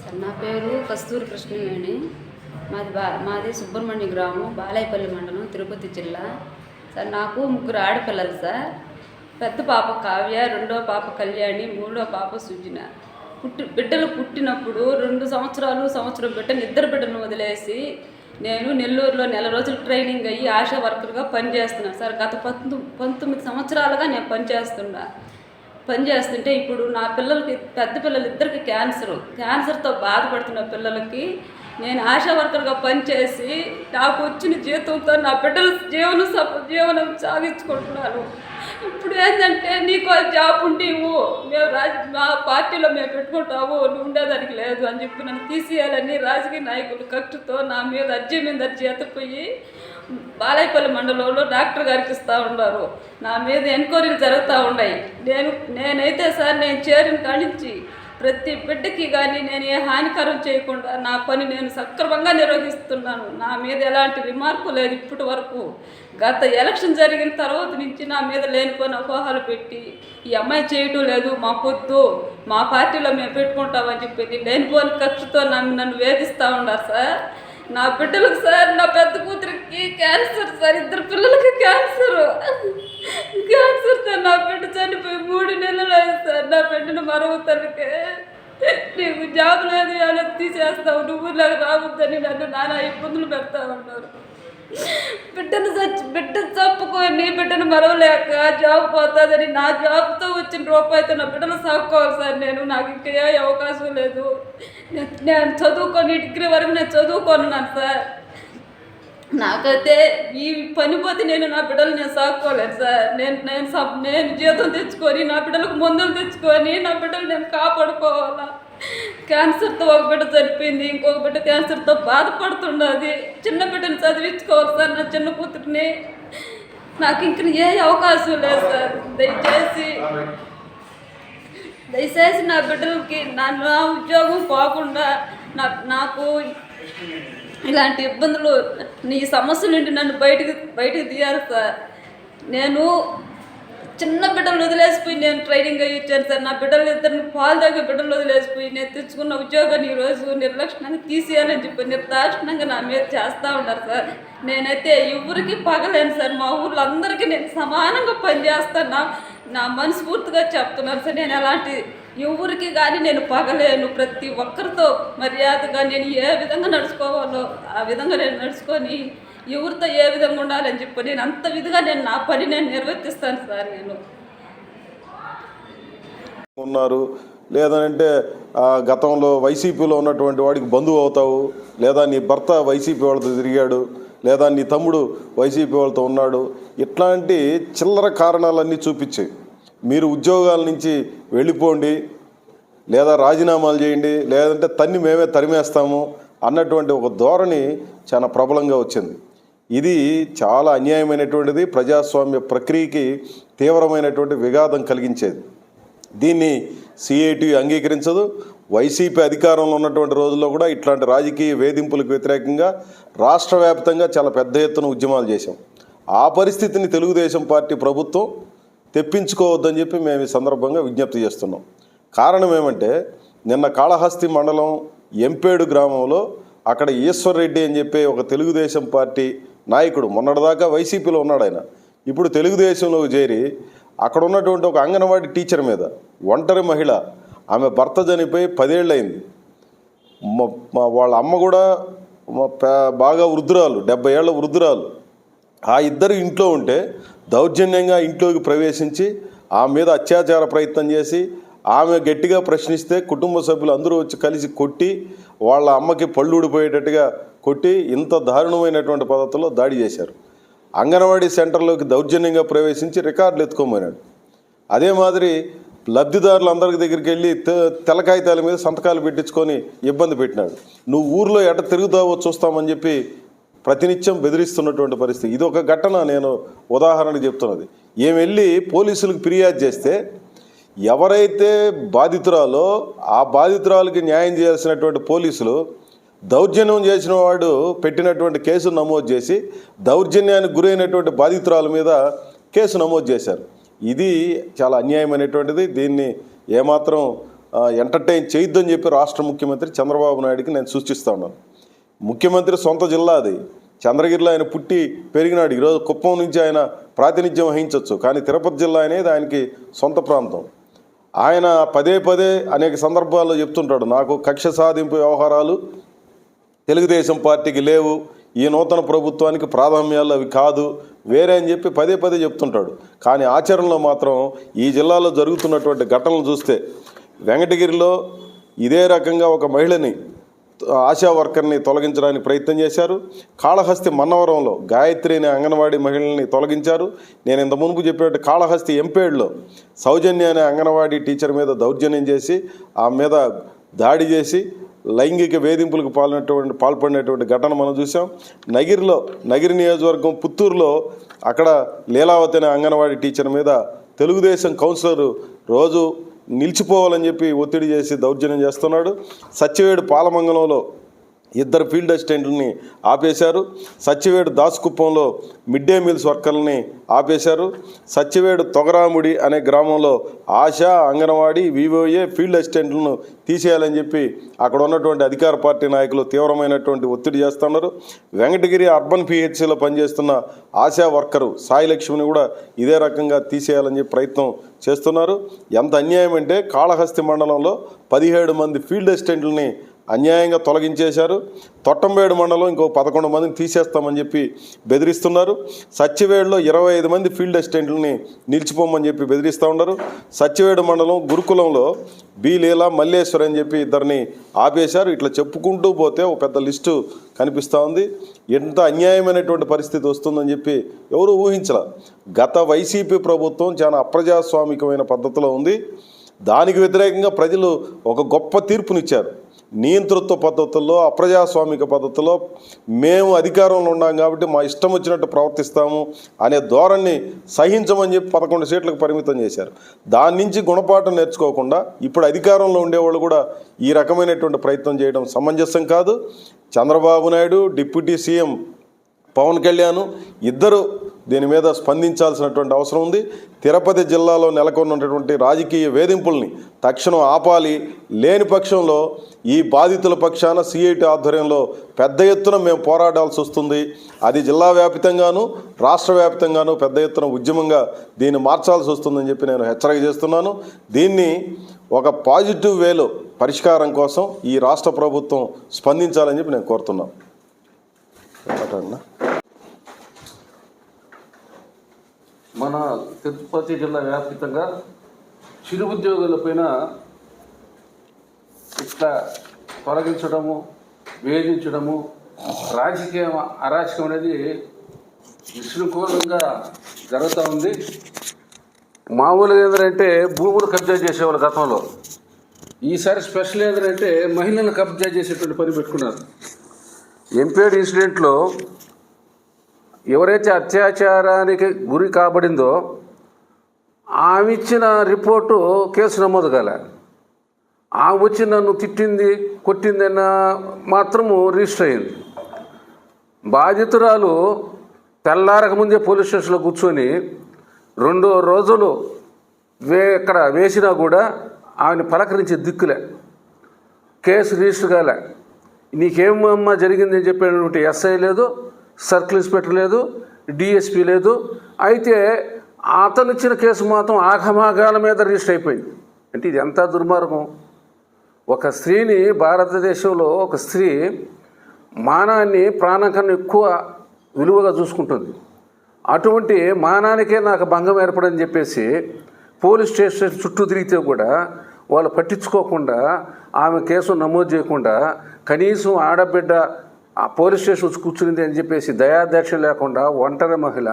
Sir నా పేరు కస్తూరి కృష్ణవేణి. మాది బా మాది సుబ్రహ్మణ్య గ్రామం బాలాయపల్లి మండలం తిరుపతి జిల్లా. సార్ నాకు ముగ్గురు ఆడపిల్లలు సార్. పెద్ద పాప కావ్య రెండో పాప కళ్యాణి మూడో పాప సుజిన. పుట్టి బిడ్డలు పుట్టినప్పుడు రెండు సంవత్సరాలు సంవత్సరం బిడ్డను ఇద్దరు బిడ్డను వదిలేసి నేను నెల్లూరులో నెల రోజులు ట్రైనింగ్ అయ్యి ఆశా వర్కర్గా పనిచేస్తున్నాను. సార్ గత పంతొమ్మిది పంతొమ్మిది సంవత్సరాలుగా నేను పనిచేస్తున్నా. పని చేస్తుంటే ఇప్పుడు నా పిల్లలకి పెద్ద పిల్లలు ఇద్దరికి క్యాన్సర్. క్యాన్సర్తో బాధపడుతున్న పిల్లలకి నేను ఆశా వర్కర్గా పనిచేసి నాకు వచ్చిన జీతంతో నా బిడ్డల జీవనం సప- జీవనం సాగించుకుంటున్నాను ఇప్పుడు ఏంటంటే నీకు జాబ్ ఉండి మేము రాజ మా పార్టీలో మేము పెట్టుకుంటాము. నువ్వు ఉండేదానికి లేదు అని చెప్పి నన్ను తీసేయాలని రాజకీయ నాయకులు కట్టుతో నా మీద అర్జీ మీద అర్జీ ఎత్తపోయి బాలాయపల్లి మండలంలో డాక్టర్ గారికి ఇస్తూ ఉన్నారు. నా మీద ఎంక్వైరీలు జరుగుతూ ఉన్నాయి. నేను నేనైతే సార్ నేను చేరిన కానించి ప్రతి బిడ్డకి కానీ నేను ఏ హానికరం చేయకుండా నా పని నేను సక్రమంగా నిర్వహిస్తున్నాను. నా మీద ఎలాంటి రిమార్కు లేదు ఇప్పటి వరకు. గత ఎలక్షన్ జరిగిన తర్వాత నుంచి నా మీద లేనిపోయిన అపోహలు పెట్టి ఈ అమ్మాయి చేయటం లేదు మా పొద్దు మా పార్టీలో మేము పెట్టుకుంటామని చెప్పి లేనిపోని కక్షతో నన్ను నన్ను వేధిస్తూ ఉన్నారు సార్. నా బిడ్డలకు సార్ నా పెద్ద కూతురికి క్యాన్సర్ సార్ ఇద్దరు పిల్లలకి క్యాన్సర్ క్యాన్సర్ సార్ నా బిడ్డ చనిపోయి మూడు నెలలు అయింది సార్. నా బిడ్డను మరవ తనకి నీకు జాబ్ లేదు అని తీసేస్తావు. నువ్వు నాకు రావద్దని నన్ను నానా ఇబ్బందులు పెడతా ఉన్నారు. బిడ్డను చచ్చి బిడ్డ చంపుకొని బిడ్డను మరవలేక జాబ్ పోతుందని నా జాబ్తో వచ్చిన రూపాయితో నా బిడ్డలు సాగుకోవాలి సార్ నేను. నాకు ఇంకా ఏ అవకాశం లేదు. నేను- చదువుకొని డిగ్రీ వరకు నేను చదువుకున్నాను సార్. నాకైతే ఈ పని పోతే నేను నా బిడ్డలు నేను సాక్కోలేదు సార్. నేను నేను సబ్ నేను జీతం తెచ్చుకొని నా బిడ్డలకు మందులు తెచ్చుకొని నా బిడ్డలు నేను కాపాడుకోవాలా? క్యాన్సర్తో ఒక బిడ్డ చనిపోయింది ఇంకొక బిడ్డ క్యాన్సర్తో బాధపడుతున్నది చిన్న బిడ్డని చదివించుకోవాలి సార్ నా చిన్న కూతురిని. నాకు ఇంక ఏ అవకాశం లేదు సార్. దయచేసి దయచేసి నా బిడ్డలకి నా నా ఉద్యోగం పోకుండా నా నాకు ఇలాంటి ఇబ్బందులు నీ సమస్య నుండి నన్ను బయటికి బయటకు తీయాలి సార్. నేను చిన్న బిడ్డలు వదిలేసిపోయి నేను ట్రైనింగ్ అయ్యి ఇచ్చాను సార్. నా బిడ్డలు ఇద్దరిని పాలు తాగే బిడ్డలు వదిలేసిపోయి నేను తెచ్చుకున్న ఉద్యోగాన్ని ఈరోజు నిర్లక్ష్యంగా తీసేయాలని చెప్పి నిర్దాక్షిణంగా నా మీద చేస్తూ ఉన్నారు సార్. నేనైతే ఎవరికి పగలేను సార్. మా ఊర్లో అందరికీ నేను సమానంగా పనిచేస్తాను. నా మనస్ఫూర్తిగా చెప్తున్నాను సార్. నేను అలాంటి ఎవరికి కానీ నేను పగలేను. ప్రతి ఒక్కరితో మర్యాదగా నేను ఏ విధంగా నడుచుకోవాలో ఆ విధంగా నేను నడుచుకొని ఎవరితో ఏ విధంగా ఉండాలని చెప్పి నేను అంత విధిగా నేను నా పని నేను నిర్వర్తిస్తాను సార్ నేను. ఉన్నారు. లేదంటే గతంలో వైసీపీలో ఉన్నటువంటి వాడికి బంధువు అవుతావు లేదా నీ భర్త వైసీపీ వాళ్ళతో తిరిగాడు లేదా నీ తమ్ముడు వైసీపీ వాళ్ళతో ఉన్నాడు ఇట్లాంటి చిల్లర కారణాలన్నీ చూపించాయి మీరు ఉద్యోగాల నుంచి వెళ్ళిపోండి లేదా రాజీనామాలు చేయండి లేదంటే తన్ని మేమే తరిమేస్తాము అన్నటువంటి ఒక ధోరణి చాలా ప్రబలంగా వచ్చింది. ఇది చాలా అన్యాయమైనటువంటిది ప్రజాస్వామ్య ప్రక్రియకి తీవ్రమైనటువంటి విఘాతం కలిగించేది. దీన్ని సిఐటి అంగీకరించదు. వైసీపీ అధికారంలో ఉన్నటువంటి రోజుల్లో కూడా ఇట్లాంటి రాజకీయ వేధింపులకు వ్యతిరేకంగా రాష్ట్ర వ్యాప్తంగా చాలా పెద్ద ఎత్తున ఉద్యమాలు చేశాం. ఆ పరిస్థితిని తెలుగుదేశం పార్టీ ప్రభుత్వం తెప్పించుకోవద్దని చెప్పి మేము ఈ సందర్భంగా విజ్ఞప్తి చేస్తున్నాం. కారణం ఏమంటే నిన్న కాళహస్తి మండలం ఎంపేడు గ్రామంలో అక్కడ ఈశ్వర్ రెడ్డి అని చెప్పే ఒక తెలుగుదేశం పార్టీ నాయకుడు. మొన్నటిదాకా వైసీపీలో ఉన్నాడు ఆయన. ఇప్పుడు తెలుగుదేశంలోకి చేరి అక్కడ ఉన్నటువంటి ఒక అంగన్వాడీ టీచర్ మీద ఒంటరి మహిళ ఆమె భర్త చనిపోయి పదేళ్ళయింది. వాళ్ళ అమ్మ కూడా బాగా వృద్ధురాలు డెబ్బై ఏళ్ళ వృద్ధురాలు. ఆ ఇద్దరు ఇంట్లో ఉంటే దౌర్జన్యంగా ఇంట్లోకి ప్రవేశించి ఆమె మీద అత్యాచార ప్రయత్నం చేసి ఆమె గట్టిగా ప్రశ్నిస్తే కుటుంబ సభ్యులు అందరూ వచ్చి కలిసి కొట్టి వాళ్ళ అమ్మకి పళ్ళు ఊడిపోయేటట్టుగా కొట్టి ఇంత దారుణమైనటువంటి పద్ధతిలో దాడి చేశారు. అంగన్వాడీ సెంటర్లోకి దౌర్జన్యంగా ప్రవేశించి రికార్డులు ఎత్తుకోమన్నాడు. అదే మాదిరి లబ్ధిదారులందరి దగ్గరికి వెళ్ళి తె- తెల్ల కాగితాల మీద సంతకాలు పెట్టించుకొని ఇబ్బంది పెట్టినాడు. నువ్వు ఊర్లో ఎట తిరుగుతావో చూస్తామని చెప్పి ప్రతినిత్యం బెదిరిస్తున్నటువంటి పరిస్థితి. ఇది ఒక ఘటన నేను ఉదాహరణకు చెప్తున్నది. ఏం వెళ్ళి పోలీసులకు ఫిర్యాదు చేస్తే ఎవరైతే బాధితురాలో ఆ బాధితురాలకి న్యాయం చేయాల్సినటువంటి పోలీసులు దౌర్జన్యం చేసిన వాడు పెట్టినటువంటి కేసు నమోదు చేసి దౌర్జన్యానికి గురైనటువంటి బాధితురాల మీద కేసు నమోదు చేశారు. ఇది చాలా అన్యాయమైనటువంటిది. దీన్ని ఏమాత్రం ఎంటర్టైన్ చేయొద్దని చెప్పి రాష్ట్ర ముఖ్యమంత్రి చంద్రబాబు నాయుడికి నేను సూచిస్తా ఉన్నాను. ముఖ్యమంత్రి సొంత జిల్లా అది. చంద్రగిరిలో ఆయన పుట్టి పెరిగినాడు. ఈరోజు కుప్పం నుంచి ఆయన ప్రాతినిధ్యం వహించవచ్చు కానీ తిరుపతి జిల్లా అనేది ఆయనకి సొంత ప్రాంతం. ఆయన పదే పదే అనేక సందర్భాల్లో చెప్తుంటాడు నాకు కక్ష సాధింపు వ్యవహారాలు తెలుగుదేశం పార్టీకి లేవు. ఈ నూతన ప్రభుత్వానికి ప్రాధాన్యాలు అవి కాదు. వేరే అని చెప్పి పదే పదే చెప్తుంటాడు. కానీ ఆచరణలో మాత్రం ఈ జిల్లాలో జరుగుతున్నటువంటి ఘటనలు చూస్తే వెంకటగిరిలో ఇదే రకంగా ఒక మహిళని ఆశా వర్కర్ని తొలగించడానికి ప్రయత్నం చేశారు. కాళహస్తి మన్నవరంలో గాయత్రి అనే అంగన్వాడీ మహిళల్ని తొలగించారు. నేను ఇంత మునుపు చెప్పినట్టు కాళహస్తి ఎంపేడ్లో సౌజన్య అనే అంగన్వాడీ టీచర్ మీద దౌర్జన్యం చేసి ఆ మీద దాడి చేసి లైంగిక వేధింపులకు పాల్పడినటువంటి పాల్పడినటువంటి ఘటన మనం చూసాం. నగిరిలో నగిరి నియోజకవర్గం పుత్తూరులో అక్కడ లీలావతి అనే అంగన్వాడీ టీచర్ మీద తెలుగుదేశం కౌన్సిలర్ రోజు నిలిచిపోవాలని చెప్పి ఒత్తిడి చేసి దౌర్జన్యం చేస్తున్నాడు. సత్యవేడు పాలమంగళంలో ఇద్దరు ఫీల్డ్ అసిస్టెంట్లని ఆపేశారు. సత్యవేడు దాసుకుప్పంలో మిడ్ డే మీల్స్ వర్కర్లని ఆపేశారు. సత్యవేడు తొగరాముడి అనే గ్రామంలో ఆశా అంగన్వాడీ వివోఏ ఫీల్డ్ అసిస్టెంట్లను తీసేయాలని చెప్పి అక్కడ ఉన్నటువంటి అధికార పార్టీ నాయకులు తీవ్రమైనటువంటి ఒత్తిడి చేస్తున్నారు. వెంకటగిరి అర్బన్ పిహెచ్సిలో పనిచేస్తున్న ఆశా వర్కరు సాయి లక్ష్మిని కూడా ఇదే రకంగా తీసేయాలని చెప్పి ప్రయత్నం చేస్తున్నారు. ఎంత అన్యాయం అంటే కాళహస్తి మండలంలో పదిహేడు మంది ఫీల్డ్ అసిస్టెంట్లని అన్యాయంగా తొలగించేశారు. తొట్టంబేడు మండలం ఇంకో పదకొండు మందిని తీసేస్తామని చెప్పి బెదిరిస్తున్నారు. సత్యవేడులో ఇరవై ఐదు మంది ఫీల్డ్ అసిస్టెంట్లని నిలిచిపోమని చెప్పి బెదిరిస్తూ ఉన్నారు. సత్యవేడు మండలం గురుకులంలో బి లీలా మల్లేశ్వర్ అని చెప్పి ఇద్దరిని ఆపేశారు. ఇట్లా చెప్పుకుంటూ పోతే ఒక పెద్ద లిస్టు కనిపిస్తూ ఉంది. ఎంత అన్యాయమైనటువంటి పరిస్థితి వస్తుందని చెప్పి ఎవరు ఊహించలే. గత వైసీపీ ప్రభుత్వం చాలా అప్రజాస్వామికమైన పద్ధతిలో ఉంది. దానికి వ్యతిరేకంగా ప్రజలు ఒక గొప్ప తీర్పునిచ్చారు. నియంతృత్వ పద్ధతుల్లో అప్రజాస్వామిక పద్ధతిలో మేము అధికారంలో ఉన్నాం కాబట్టి మా ఇష్టం వచ్చినట్టు ప్రవర్తిస్తాము అనే ధోరణి సహించమని చెప్పి పదకొండు సీట్లకు పరిమితం చేశారు. దాని నుంచి గుణపాఠం నేర్చుకోకుండా ఇప్పుడు అధికారంలో ఉండేవాళ్ళు కూడా ఈ రకమైనటువంటి ప్రయత్నం చేయడం సమంజసం కాదు. చంద్రబాబు నాయుడు డిప్యూటీ సీఎం పవన్ కళ్యాణ్ ఇద్దరు దీని మీద స్పందించాల్సినటువంటి అవసరం ఉంది. తిరుపతి జిల్లాలో నెలకొన్నటువంటి రాజకీయ వేధింపుల్ని తక్షణం ఆపాలి. లేని పక్షంలో ఈ బాధితుల పక్షాన సిఐటి ఆధ్వర్యంలో పెద్ద ఎత్తున మేము పోరాడాల్సి వస్తుంది. అది జిల్లా వ్యాప్తంగాను రాష్ట్ర వ్యాప్తంగాను పెద్ద ఎత్తున ఉద్యమంగా దీన్ని మార్చాల్సి వస్తుందని చెప్పి నేను హెచ్చరిక చేస్తున్నాను. దీన్ని ఒక పాజిటివ్ వేలో పరిష్కారం కోసం ఈ రాష్ట్ర ప్రభుత్వం స్పందించాలని చెప్పి నేను కోరుతున్నాను. మన తిరుపతి జిల్లా వ్యాప్తంగా చిరు ఉద్యోగులపైన ఇట్లా తొలగించడము వేధించడము రాజకీయ అరాచకం అనేది విశృంఖలంగా జరుగుతూ ఉంది. మామూలుగా ఏంటంటే భూములు కబ్జా చేసేవాళ్ళు గతంలో. ఈసారి స్పెషల్ ఏంటంటే మహిళలను కబ్జా చేసేటువంటి పని పెట్టుకున్నారు. ఎంపేడ్ ఇన్సిడెంట్లో ఎవరైతే అత్యాచారానికి గురి కాబడిందో ఆమె ఇచ్చిన రిపోర్టు కేసు నమోదు కాలే. ఆమె వచ్చి నన్ను తిట్టింది కొట్టిందన్న మాత్రము రిజిస్టర్ అయింది. బాధితురాలు తెల్లారక ముందే పోలీస్ స్టేషన్లో కూర్చొని రెండు రోజులు వే ఇక్కడ వేసినా కూడా ఆమెను పలకరించే దిక్కులే. కేసు రిజిస్టర్ కాలే. నీకేమమ్మా జరిగిందని చెప్పినటువంటి ఎస్ఐ లేదు సర్కిల్ ఇన్స్పెక్టర్ లేదు డిఎస్పీ లేదు. అయితే అతను ఇచ్చిన కేసు మాత్రం ఆగమాగాల మీద రిజిస్టర్ అయిపోయింది. అంటే ఇది ఎంత దుర్మార్గం? ఒక స్త్రీని భారతదేశంలో ఒక స్త్రీ మానాన్ని ప్రాణం కన్నా ఎక్కువ విలువగా చూసుకుంటుంది. అటువంటి మానానికే నాకు భంగం ఏర్పడని చెప్పేసి పోలీస్ స్టేషన్ చుట్టూ తిరిగితే కూడా వాళ్ళు పట్టించుకోకుండా ఆమె కేసు నమోదు చేయకుండా కనీసం ఆడబిడ్డ ఆ పోలీస్ స్టేషన్ వచ్చి కూర్చునింది అని చెప్పేసి దయాదక్ష లేకుండా ఒంటరి మహిళ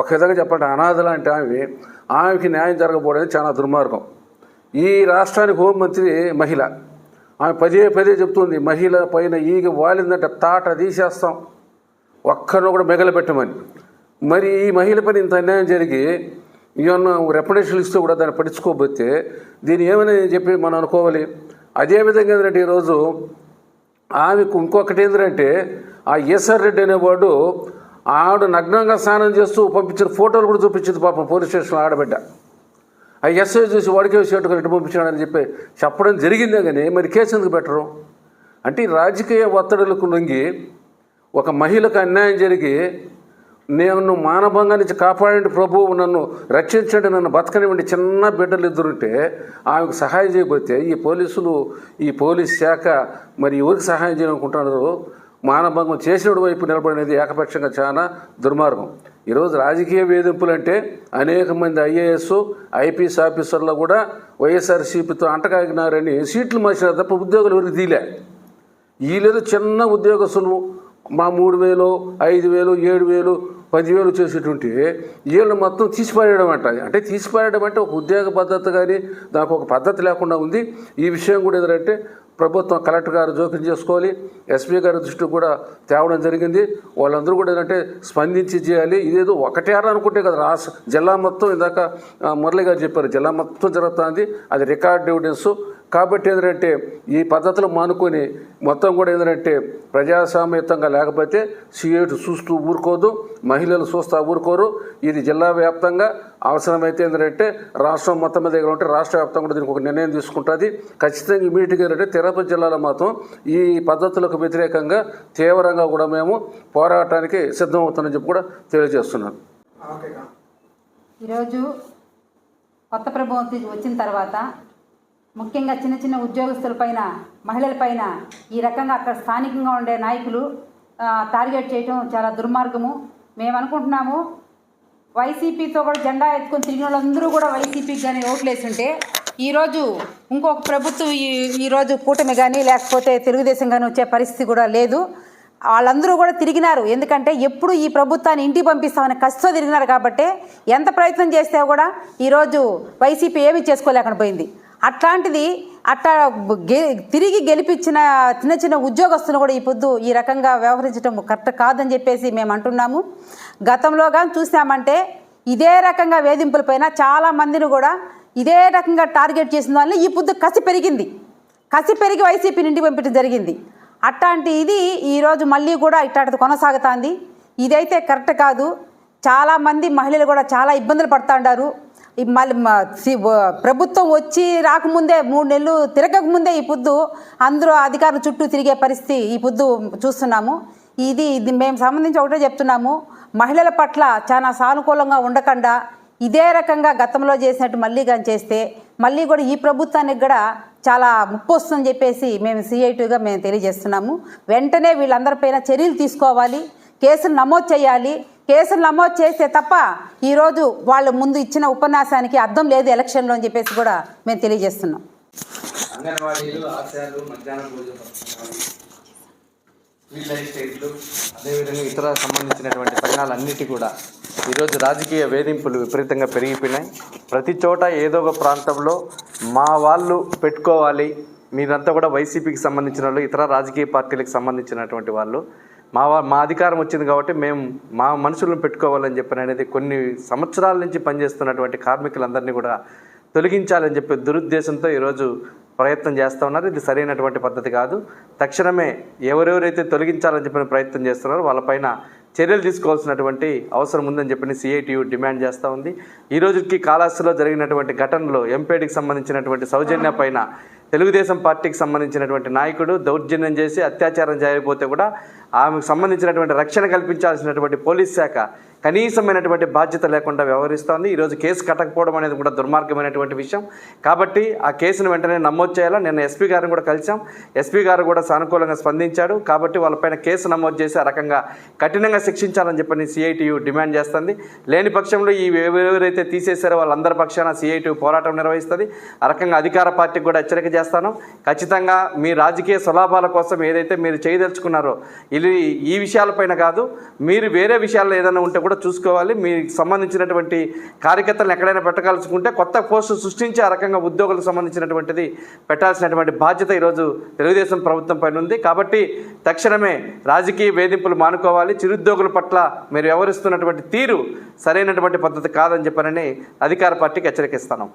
ఒక విధంగా చెప్పండి అనాథ లాంటి ఆమె ఆమెకి న్యాయం జరగబోడని చాలా దుర్మార్గం. ఈ రాష్ట్రానికి హోంమంత్రి మహిళ. ఆమె పదే పదే చెప్తుంది మహిళ పైన ఈగ వాలిందంటే తాట తీసేస్తాం. ఒక్కరిని కూడా మిగలబెట్టమని. మరి ఈ మహిళ పైన ఇంత అన్యాయం జరిగి ఏమన్నా రెప్యుటేషన్ ఇస్తే కూడా దాన్ని పట్టించుకోబోతే దీన్ని ఏమని చెప్పి మనం అనుకోవాలి? అదేవిధంగా ఏంటంటే ఈరోజు ఆమెకు ఇంకొకటి ఏంటంటే ఆ ఈశ్వర్ రెడ్డి అనేవాడు ఆవిడ నగ్నంగా స్నానం చేస్తూ పంపించిన ఫోటోలు కూడా చూపించింది పాపం పోలీస్ స్టేషన్లో ఆడబిడ్డ. ఆ ఎస్ఐ చూసి వాడికే చేటుకొని ఇటు పంపించాడని చెప్పి చెప్పడం జరిగిందే కానీ మరి కేసు ఎందుకు పెట్టరు? అంటే రాజకీయ ఒత్తిడులకు లొంగి ఒక మహిళకు అన్యాయం జరిగి నేను మానభంగా నుంచి కాపాడండి ప్రభువు నన్ను రక్షించండి నన్ను బతకనివ్వండి. చిన్న బిడ్డలు ఇద్దరుంటే ఆమెకు సహాయం చేయబోతే ఈ పోలీసులు ఈ పోలీస్ శాఖ మరి ఎవరికి సహాయం చేయాలనుకుంటున్నారు మానభంగం చేసినడు వైపు నిలబడినది ఏకపక్షంగా చాలా దుర్మార్గం. ఈరోజు రాజకీయ వేధింపులు అంటే అనేక మంది ఐఏఎస్ ఐపీఎస్ ఆఫీసర్లు కూడా వైఎస్ఆర్సీపీతో అంటకాగినారని సీట్లు మార్చినారు తప్ప ఉద్యోగులు ఎవరికి తీలే వీళ్ళేదో చిన్న ఉద్యోగస్తులు మా మూడు వేలు ఐదు వేలు ఏడు వేలు పదివేలు చేసేటువంటి వీళ్ళు మొత్తం తీసిపారేయడం అంట. అంటే తీసిపారేయడం అంటే ఒక ఉద్యోగ పద్ధతి కానీ దానికి ఒక పద్ధతి లేకుండా ఉంది. ఈ విషయం కూడా ఏదంటే ప్రభుత్వం కలెక్టర్ గారు జోక్యం చేసుకోవాలి. ఎస్పీ గారి దృష్టికి కూడా తేవడం జరిగింది. వాళ్ళందరూ కూడా ఏంటంటే స్పందించి చేయాలి. ఇదేదో ఒకటే అనుకుంటే కదా రాష్ట్ర జిల్లా మొత్తం ఇందాక మురళి గారు చెప్పారు జిల్లా మొత్తం జరుగుతుంది. అది రికార్డ్ ఎవిడెన్స్. కాబట్టి ఏంటంటే ఈ పద్ధతులు మానుకొని మొత్తం కూడా ఏంటంటే ప్రజాస్వామ్యతంగా లేకపోతే సీఏటు చూస్తూ ఊరుకోదు మహిళలు చూస్తూ ఊరుకోరు. ఇది జిల్లా వ్యాప్తంగా అవసరమైతే ఏంటంటే రాష్ట్రం మొత్తం మీద ఉంటే రాష్ట్ర వ్యాప్తంగా కూడా దీనికి ఒక నిర్ణయం తీసుకుంటుంది. ఖచ్చితంగా ఇమీడియట్గా ఏంటంటే తిరుపతి జిల్లాలో మాత్రం ఈ పద్ధతులకు వ్యతిరేకంగా తీవ్రంగా కూడా మేము పోరాటానికి సిద్ధమవుతామని చెప్పి కూడా తెలియజేస్తున్నాను. ఈరోజు కొత్త ప్రభుత్వం వచ్చిన తర్వాత ముఖ్యంగా చిన్న చిన్న ఉద్యోగస్తులపైన మహిళలపైన ఈ రకంగా అక్కడ స్థానికంగా ఉండే నాయకులు టార్గెట్ చేయడం చాలా దుర్మార్గము. మేము అనుకుంటున్నాము వైసీపీతో కూడా జెండా ఎత్తుకొని తిరిగిన వాళ్ళందరూ కూడా వైసీపీకి కానీ ఓట్లేసుంటే ఈరోజు ఇంకొక ప్రభుత్వం ఈ ఈరోజు కూటమి కానీ లేకపోతే తెలుగుదేశం కానీ వచ్చే పరిస్థితి కూడా లేదు. వాళ్ళందరూ కూడా తిరిగినారు. ఎందుకంటే ఎప్పుడు ఈ ప్రభుత్వాన్ని ఇంటికి పంపిస్తామని కసితో తిరిగినారు కాబట్టి ఎంత ప్రయత్నం చేస్తే కూడా ఈరోజు వైసీపీ ఏమీ చేసుకోలేకుండా పోయింది అట్లాంటిది అట్లా గె తిరిగి గెలిపించిన చిన్న చిన్న ఉద్యోగస్తులు కూడా ఈ పొద్దు ఈ రకంగా వ్యవహరించడం కరెక్ట్ కాదని చెప్పేసి మేము అంటున్నాము. గతంలో కానీ చూసామంటే ఇదే రకంగా వేధింపులపైన చాలా మందిని కూడా ఇదే రకంగా టార్గెట్ చేసిన వల్ల ఈ పొద్దు కసి పెరిగింది. కసి పెరిగి వైసీపీ ఇంటికి పంపించడం జరిగింది. అట్లాంటి ఇది ఈరోజు మళ్ళీ కూడా ఇట్లాంటిది కొనసాగుతుంది. ఇదైతే కరెక్ట్ కాదు. చాలామంది మహిళలు కూడా చాలా ఇబ్బందులు పడుతుంటారు మళ్ళీ ప్రభుత్వం వచ్చి రాకముందే మూడు నెలలు తిరగకముందే ఈ పొద్దు అందరూ అధికారుల చుట్టూ తిరిగే పరిస్థితి ఈ పొద్దు చూస్తున్నాము. ఇది ఇది మేము సంబంధించి ఒకటే చెప్తున్నాము. మహిళల పట్ల చాలా సానుకూలంగా ఉండకుండా ఇదే రకంగా గతంలో చేసినట్టు మళ్ళీ కానీ చేస్తే మళ్ళీ కూడా ఈ ప్రభుత్వానికి కూడా చాలా ముప్పు వస్తుందని చెప్పేసి మేము సిఐటీగా మేము తెలియజేస్తున్నాము. వెంటనే వీళ్ళందరిపైన చర్యలు తీసుకోవాలి. కేసులు నమోదు చేయాలి. కేసులు నమోదు చేస్తే తప్ప ఈరోజు వాళ్ళు ముందు ఇచ్చిన ఉపన్యాసానికి అర్థం లేదు ఎలక్షన్లో అని చెప్పేసి కూడా మేము తెలియజేస్తున్నాం. అంగన్వాడీలు ఆశాలు మధ్యాహ్నం భోజన పథకాలు స్ట్రీట్ ఎస్టేట్లు అదేవిధంగా ఇతర సంబంధించినటువంటి సంఘాలన్నిటి కూడా ఈరోజు రాజకీయ వేధింపులు విపరీతంగా పెరిగిపోయినాయి. ప్రతి చోట ఏదో ఒక ప్రాంతంలో మా వాళ్ళు పెట్టుకోవాలి మీరంతా కూడా వైసీపీకి సంబంధించిన వాళ్ళు ఇతర రాజకీయ పార్టీలకు సంబంధించినటువంటి వాళ్ళు మా వా- మా అధికారం వచ్చింది కాబట్టి మేము మా మనుషులను పెట్టుకోవాలని చెప్పి అనేది కొన్ని సంవత్సరాల నుంచి పనిచేస్తున్నటువంటి కార్మికులందరినీ కూడా తొలగించాలని చెప్పి దురుద్దేశంతో ఈరోజు ప్రయత్నం చేస్తూ ఉన్నారు. ఇది సరైనటువంటి పద్ధతి కాదు. తక్షణమే ఎవరెవరైతే తొలగించాలని చెప్పిన ప్రయత్నం చేస్తున్నారో వాళ్ళపైన చర్యలు తీసుకోవాల్సినటువంటి అవసరం ఉందని చెప్పి సిఐటియు డిమాండ్ చేస్తూ ఉంది. ఈ రోజుకి కాళహస్తిలో జరిగినటువంటి ఘటనలో ఎంపేడికి సంబంధించినటువంటి సౌజన్య పైన తెలుగుదేశం పార్టీకి సంబంధించినటువంటి నాయకుడు దౌర్జన్యం చేసి అత్యాచారం చేయకపోతే కూడా ఆమెకు సంబంధించినటువంటి రక్షణ కల్పించాల్సినటువంటి పోలీస్ శాఖ కనీసమైనటువంటి బాధ్యత లేకుండా వ్యవహరిస్తోంది. ఈరోజు కేసు కట్టకపోవడం అనేది కూడా దుర్మార్గమైనటువంటి విషయం. కాబట్టి ఆ కేసును వెంటనే నమోదు చేయాలా? నిన్న ఎస్పీ గారిని కూడా కలిసాం ఎస్పీ గారు కూడా సానుకూలంగా స్పందించాడు కాబట్టి వాళ్ళపైన కేసు నమోదు చేసి ఆ రకంగా కఠినంగా శిక్షించాలని చెప్పని సిఐటియు డిమాండ్ చేస్తుంది. లేని పక్షంలో ఈ ఎవరెవరైతే తీసేశారో వాళ్ళందరి పక్షాన సిఐటియు పోరాటం నిర్వహిస్తుంది. ఆ రకంగా అధికార పార్టీకి కూడా హెచ్చరిక చేస్తాను. ఖచ్చితంగా మీ రాజకీయ స్వలాభాల కోసం ఏదైతే మీరు చేయదలుచుకున్నారో ఇది ఈ విషయాలపైన కాదు మీరు వేరే విషయాల్లో ఏదైనా ఉంటే కూడా చూసుకోవాలి. మీకు సంబంధించినటువంటి కార్యకర్తలను ఎక్కడైనా పెట్టకాల్సుకుంటే కొత్త పోస్టు సృష్టించి ఆ రకంగా ఉద్యోగులకు సంబంధించినటువంటిది పెట్టాల్సినటువంటి బాధ్యత ఈరోజు తెలుగుదేశం ప్రభుత్వం పైన ఉంది. కాబట్టి తక్షణమే రాజకీయ వేధింపులు మానుకోవాలి. చిరుద్యోగుల పట్ల మీరు వ్యవహరిస్తున్నటువంటి తీరు సరైనటువంటి పద్ధతి కాదని చెప్పనని అధికార పార్టీకి హెచ్చరికిస్తాను